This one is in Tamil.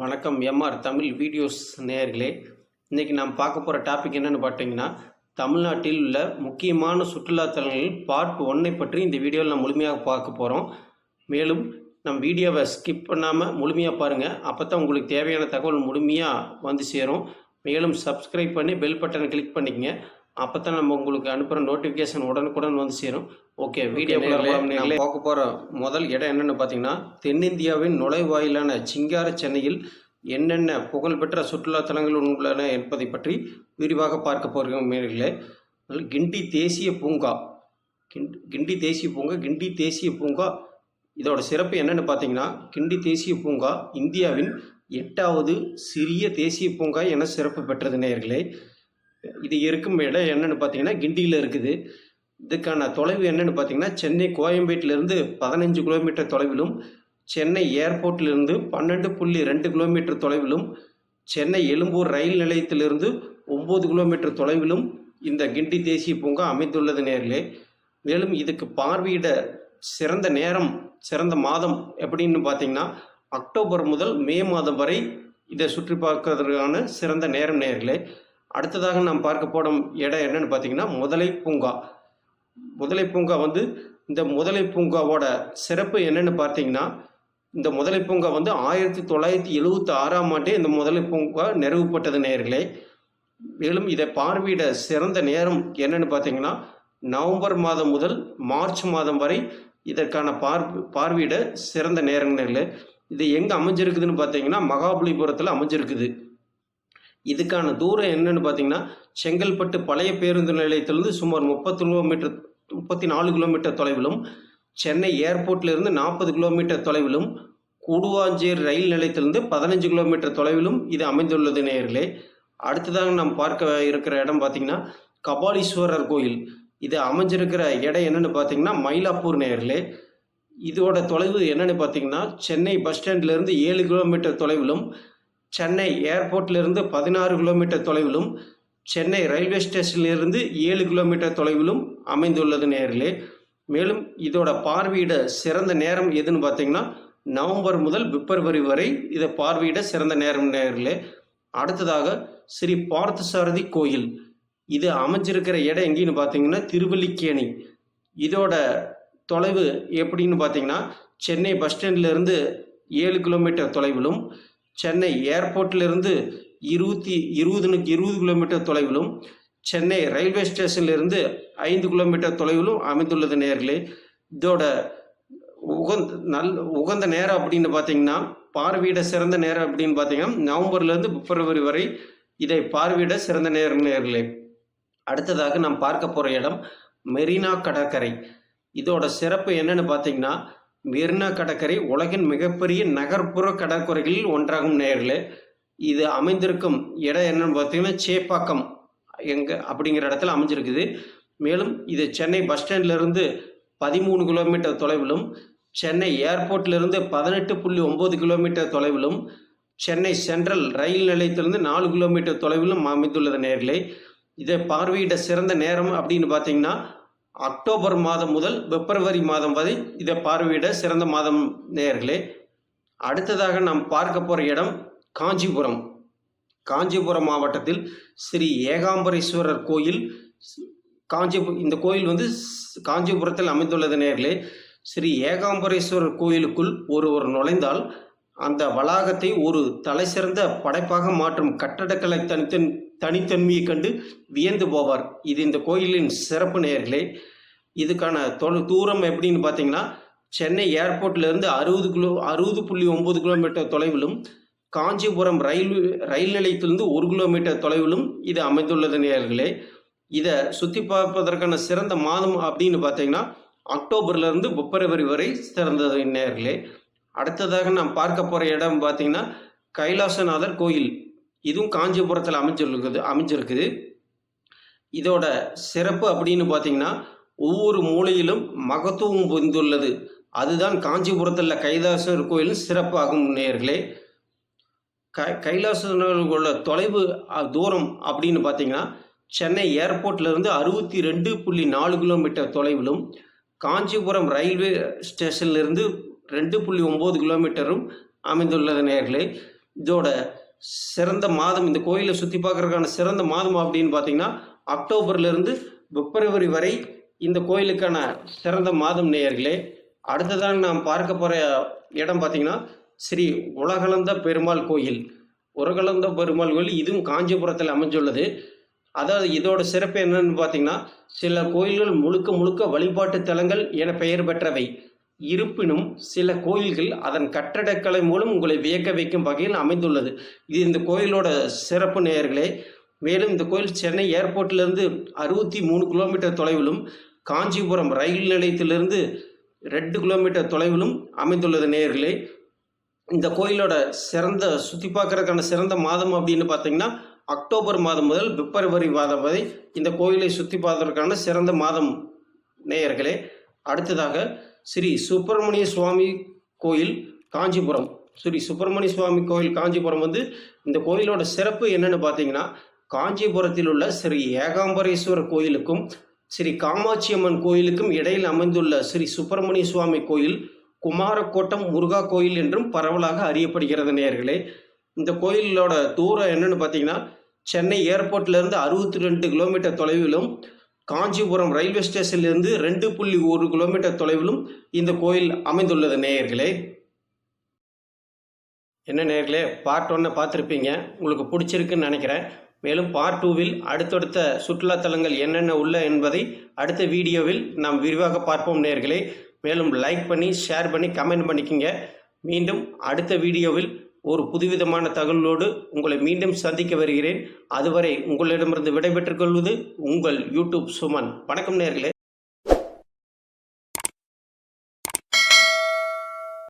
வணக்கம் எம்ஆர் தமிழ் வீடியோஸ் நேயர்களே. இன்றைக்கி நாம் பார்க்க போகிற டாபிக் என்னென்னு பார்த்தீங்கன்னா தமிழ்நாட்டில் உள்ள முக்கியமான சுற்றுலாத்தலங்களில் பார்ட் ஒன்னை பற்றி இந்த வீடியோவில் நம்ம முழுமையாக பார்க்க போகிறோம் மேலும் நம் வீடியோவை ஸ்கிப் பண்ணாமல் முழுமையாக பாருங்கள் அப்போ தான் உங்களுக்கு தேவையான தகவல் முழுமையாக வந்து சேரும். மேலும் சப்ஸ்கிரைப் பண்ணி பெல் பட்டனை கிளிக் பண்ணிக்கங்க. அப்போ தான் நம்ம உங்களுக்கு அனுப்புகிற நோட்டிஃபிகேஷன் உடனுக்குடன் வந்து சேரும். ஓகே வீடியோ பார்க்க போகிற முதல் இடம் என்னென்னு பார்த்தீங்கன்னா தென்னிந்தியாவின் நுழைவாயிலான சிங்கார சென்னையில் என்னென்ன புகழ்பெற்ற சுற்றுலா தலங்கள் உள்ளன என்பதை பற்றி விரிவாக பார்க்க போகிறோம் நேர்களே. அதில் கிண்டி தேசிய பூங்கா கிண்டி கிண்டி தேசிய பூங்கா கிண்டி தேசிய பூங்கா. இதோட சிறப்பு என்னென்னு பார்த்தீங்கன்னா கிண்டி தேசிய பூங்கா இந்தியாவின் எட்டாவது சிறிய தேசிய பூங்கா என சிறப்பு பெற்றது நேயர்களே இது இருக்கும் இடம் என்னென்னு பார்த்தீங்கன்னா கிண்டியில் இருக்குது. இதுக்கான தொலைவு என்னென்னு பார்த்தீங்கன்னா சென்னை கோயம்பேட்டிலிருந்து பதினஞ்சு கிலோமீட்டர் தொலைவிலும் சென்னை ஏர்போர்ட்டிலிருந்து பன்னெண்டு புள்ளி ரெண்டு கிலோமீட்டர் தொலைவிலும் சென்னை எழும்பூர் ரயில் நிலையத்திலிருந்து ஒம்பது கிலோமீட்டர் தொலைவிலும் இந்த கிண்டி தேசிய பூங்கா அமைந்துள்ளது நேர்களே. மேலும் இதுக்கு பார்வையிட சிறந்த நேரம் சிறந்த மாதம் எப்படின்னு பார்த்தீங்கன்னா அக்டோபர் முதல் மே மாதம் வரை இதை சுற்றி பார்க்கறதுக்கான சிறந்த நேரம் நேர்களே. அடுத்ததாக நாம் பார்க்க போடும் இடம் என்னென்னு பார்த்தீங்கன்னா முதலை பூங்கா. முதலை பூங்கா வந்து இந்த முதலை பூங்காவோட சிறப்பு என்னென்னு பார்த்தீங்கன்னா இந்த முதலை பூங்கா வந்து ஆயிரத்தி தொள்ளாயிரத்தி எழுவத்தி ஆறாம் ஆண்டே இந்த முதலை பூங்கா நிறைவுப்பட்டது நேர்களே. மேலும் இதை பார்வையிட சிறந்த நேரம் என்னென்னு பார்த்தீங்கன்னா நவம்பர் மாதம் முதல் மார்ச் மாதம் வரை இதற்கான பார் பார்வையிட சிறந்த நேரங்களே இது எங்கே அமைஞ்சிருக்குதுன்னு பார்த்தீங்கன்னா மகாபலிபுரத்தில் அமைஞ்சிருக்குது. இதுக்கான தூரம் என்னன்னு பார்த்தீங்கன்னா செங்கல்பட்டு பழைய பேருந்து நிலையத்திலிருந்து சுமார் முப்பத்தி கிலோமீட்டர் முப்பத்தி நாலு கிலோமீட்டர் தொலைவிலும் சென்னை ஏர்போர்ட்லேருந்து நாற்பது கிலோமீட்டர் தொலைவிலும் கூடுவாஞ்சேர் ரயில் நிலையத்திலிருந்து பதினஞ்சு கிலோமீட்டர் தொலைவிலும் இது அமைந்துள்ளது நேயர்களே. அடுத்ததாக நாம் பார்க்க இருக்கிற இடம் பார்த்திங்கன்னா கபாலீஸ்வரர் கோயில். இது அமைஞ்சிருக்கிற இடம் என்னன்னு பார்த்தீங்கன்னா மயிலாப்பூர் நேயர்களே. இதோட தொலைவு என்னென்னு பார்த்தீங்கன்னா சென்னை பஸ் ஸ்டாண்ட்லேருந்து ஏழு கிலோமீட்டர் தொலைவிலும் சென்னை ஏர்போர்ட்லேருந்து பதினாறு கிலோமீட்டர் தொலைவிலும் சென்னை ரயில்வே ஸ்டேஷன்லேருந்து ஏழு கிலோமீட்டர் தொலைவிலும் அமைந்துள்ளது நேர்களே மேலும் இதோட பார்வையிட சிறந்த நேரம் எதுன்னு பார்த்தீங்கன்னா நவம்பர் முதல் பிப்ரவரி வரை இதை பார்வையிட சிறந்த நேரம் நேர்களே அடுத்ததாக ஸ்ரீ பார்த்தசாரதி கோயில். இது அமைஞ்சிருக்கிற இடம் எங்கேன்னு பார்த்தீங்கன்னா திருவல்லிக்கேணி. இதோட தொலைவு எப்படின்னு பார்த்தீங்கன்னா சென்னை பஸ் ஸ்டாண்ட்லேருந்து ஏழு கிலோமீட்டர் தொலைவிலும் சென்னை ஏர்போர்ட்லேருந்து இருபத்தி இருபதுனுக்கு இருபது கிலோமீட்டர் தொலைவிலும் சென்னை ரயில்வே ஸ்டேஷன்லேருந்து ஐந்து கிலோமீட்டர் தொலைவிலும் அமைந்துள்ளது நேர்களே. இதோட உகந்த நல் உகந்த நேரம் அப்படின்னு பார்த்தீங்கன்னா பார்வையிட சிறந்த நேரம் அப்படின்னு பார்த்தீங்கன்னா நவம்பர்லேருந்து பிப்ரவரி வரை இதை பார்வையிட சிறந்த நேரம் நேர்களே. அடுத்ததாக நாம் பார்க்க போகிற இடம் மெரினா கடற்கரை. இதோட சிறப்பு என்னன்னு பார்த்தீங்கன்னா மெரினா கடற்கரை உலகின் மிகப்பெரிய நகர்ப்புற கடற்கரைகளில் ஒன்றாகும் நேர்களே இது அமைந்திருக்கும் இடம் என்னன்னு பார்த்தீங்கன்னா சேப்பாக்கம் எங்கே அப்படிங்கிற இடத்துல அமைஞ்சிருக்குது. மேலும் இது சென்னை பஸ் ஸ்டாண்ட்லேருந்து பதிமூணு கிலோமீட்டர் தொலைவிலும் சென்னை ஏர்போர்ட்லேருந்து பதினெட்டு புள்ளி ஒம்பது கிலோமீட்டர் தொலைவிலும் சென்னை சென்ட்ரல் ரயில் நிலையத்திலிருந்து நாலு கிலோமீட்டர் தொலைவிலும் அமைந்துள்ளது நேர்களே இதை பார்வையிட சிறந்த நேரம் அப்படின்னு பார்த்தீங்கன்னா அக்டோபர் மாதம் முதல் பிப்ரவரி மாதம் வரை இதை பார்வையிட சிறந்த மாதம் நேயர்களே. அடுத்ததாக நாம் பார்க்க போகிற இடம் காஞ்சிபுரம். காஞ்சிபுரம் மாவட்டத்தில் ஸ்ரீ ஏகாம்பரேஸ்வரர் கோயில் காஞ்சி இந்த கோயில் வந்து காஞ்சிபுரத்தில் அமைந்துள்ளது நேர்களே ஸ்ரீ ஏகாம்பரேஸ்வரர் கோயிலுக்குள் ஒருவர் நுழைந்தால் அந்த வளாகத்தை ஒரு தலை சிறந்த படைப்பாக மாற்றும் கட்டடக்கலை தனித்தன் தனித்தன்மையை கண்டு வியந்து போவார். இது இந்த கோயிலின் சிறப்பு நேர்களே இதுக்கான தொலை தூரம் எப்படின்னு பார்த்தீங்கன்னா சென்னை ஏர்போர்ட்லேருந்து அறுபது கிலோ அறுபது புள்ளி ஒம்பது கிலோமீட்டர் தொலைவிலும் காஞ்சிபுரம் ரயில் ரயில் நிலையத்திலிருந்து ஒரு கிலோமீட்டர் தொலைவிலும் இது அமைந்துள்ளது நேர்களே இதை சுற்றி பார்ப்பதற்கான சிறந்த மாதம் அப்படின்னு பார்த்தீங்கன்னா அக்டோபர்லேருந்து பிப்ரவரி வரை சிறந்தது நேர்களே அடுத்ததாக நாம் பார்க்க போகிற இடம் பார்த்தீங்கன்னா கைலாசநாதர் கோயில். இதுவும் காஞ்சிபுரத்தில் அமைஞ்சிருக்குது அமைஞ்சிருக்குது. இதோட சிறப்பு அப்படின்னு பார்த்தீங்கன்னா ஒவ்வொரு மூலையிலும் மகத்துவம் பொதிந்துள்ளது. அதுதான் காஞ்சிபுரத்தில் கைலாசர் கோயில் சிறப்பாகும் நேர்களே க கைலாசநாதர் உள்ள தொலைவு தூரம் அப்படின்னு பார்த்தீங்கன்னா சென்னை ஏர்போர்ட்லேருந்து அறுபத்தி ரெண்டு புள்ளி நாலு கிலோமீட்டர் தொலைவிலும் காஞ்சிபுரம் ரயில்வே ஸ்டேஷன்லேருந்து ரெண்டு புள்ளி ஒம்பது கிலோமீட்டரும் அமைந்துள்ளது நேர்களே இதோட சிறந்த மாதம் இந்த கோயிலை சுற்றி பார்க்கறதுக்கான சிறந்த மாதம் அப்படின்னு பார்த்தீங்கன்னா அக்டோபர்லேருந்து பிப்ரவரி வரை இந்த கோயிலுக்கான சிறந்த மாதம் நேயர்களே அடுத்ததாக நாம் பார்க்க போகிற இடம் பார்த்தீங்கன்னா ஸ்ரீ உலகளந்த பெருமாள் கோயில். உலகளந்த பெருமாள் கோயில் இதுவும் காஞ்சிபுரத்தில் அமைஞ்சுள்ளது. அதாவது இதோட சிறப்பு என்னன்னு பார்த்தீங்கன்னா சில கோயில்கள் முழுக்க முழுக்க வழிபாட்டு தலங்கள் என பெயர் பெற்றவை. இருப்பினும் சில கோயில்கள் அதன் கட்டடக்கலை மூலம் உங்களை வியக்க வைக்கும் வகையில் அமைந்துள்ளது. இது இந்த கோயிலோட சிறப்பு நேயர்களே மேலும் இந்த கோயில் சென்னை ஏர்போர்ட்டிலிருந்து அறுபத்தி மூணு கிலோமீட்டர் தொலைவிலும் காஞ்சிபுரம் ரயில் நிலையத்திலிருந்து ரெண்டு கிலோமீட்டர் தொலைவிலும் அமைந்துள்ளது நேயர்களே இந்த கோயிலோட சிறந்த சுற்றி பார்க்கறதுக்கான சிறந்த மாதம் அப்படின்னு பார்த்தீங்கன்னா அக்டோபர் மாதம் முதல் பிப்ரவரி மாதம் வரை இந்த கோயிலை சுற்றி பார்க்கறதுக்கான சிறந்த மாதம் நேயர்களே. அடுத்ததாக ஸ்ரீ சுப்பிரமணிய சுவாமி கோயில் காஞ்சிபுரம். ஸ்ரீ சுப்பிரமணிய சுவாமி கோயில் காஞ்சிபுரம் வந்து இந்த கோயிலோட சிறப்பு என்னென்னு பார்த்தீங்கன்னா காஞ்சிபுரத்தில் உள்ள ஸ்ரீ ஏகாம்பரேஸ்வரர் கோயிலுக்கும் ஸ்ரீ காமாட்சி அம்மன் கோயிலுக்கும் இடையில் அமைந்துள்ள ஸ்ரீ சுப்பிரமணிய சுவாமி கோயில் குமாரக்கோட்டம் முருகா கோயில் என்றும் பரவலாக அறியப்படுகிறது நேயர்களே. இந்த கோயிலோட தூரம் என்னன்னு பார்த்தீங்கன்னா சென்னை ஏர்போர்ட்லேருந்து அறுபத்தி ரெண்டு கிலோமீட்டர் தொலைவிலும் காஞ்சிபுரம் ரயில்வே ஸ்டேஷன்லேருந்து ரெண்டு புள்ளி ஒரு கிலோமீட்டர் தொலைவிலும் இந்த கோயில் அமைந்துள்ளது நேயர்களே. என்ன நேயர்களே பார்ட் ஒன்னை பார்த்துருப்பீங்க. உங்களுக்கு பிடிச்சிருக்குன்னு நினைக்கிறேன். மேலும் பார்ட் டூவில் அடுத்தடுத்த சுற்றுலாத்தலங்கள் என்னென்ன உள்ள என்பதை அடுத்த வீடியோவில் நாம் விரிவாக பார்ப்போம் நேர்களே. மேலும் லைக் பண்ணி ஷேர் பண்ணி கமெண்ட் பண்ணிக்கோங்க. மீண்டும் அடுத்த வீடியோவில் ஒரு புதுவிதமான தகவலோடு உங்களை மீண்டும் சந்திக்க வருகிறேன். அதுவரை உங்களிடமிருந்து விடைபெற்றுக் கொள்வது உங்கள் யூடியூப் சுமன். வணக்கம் நேர்களே.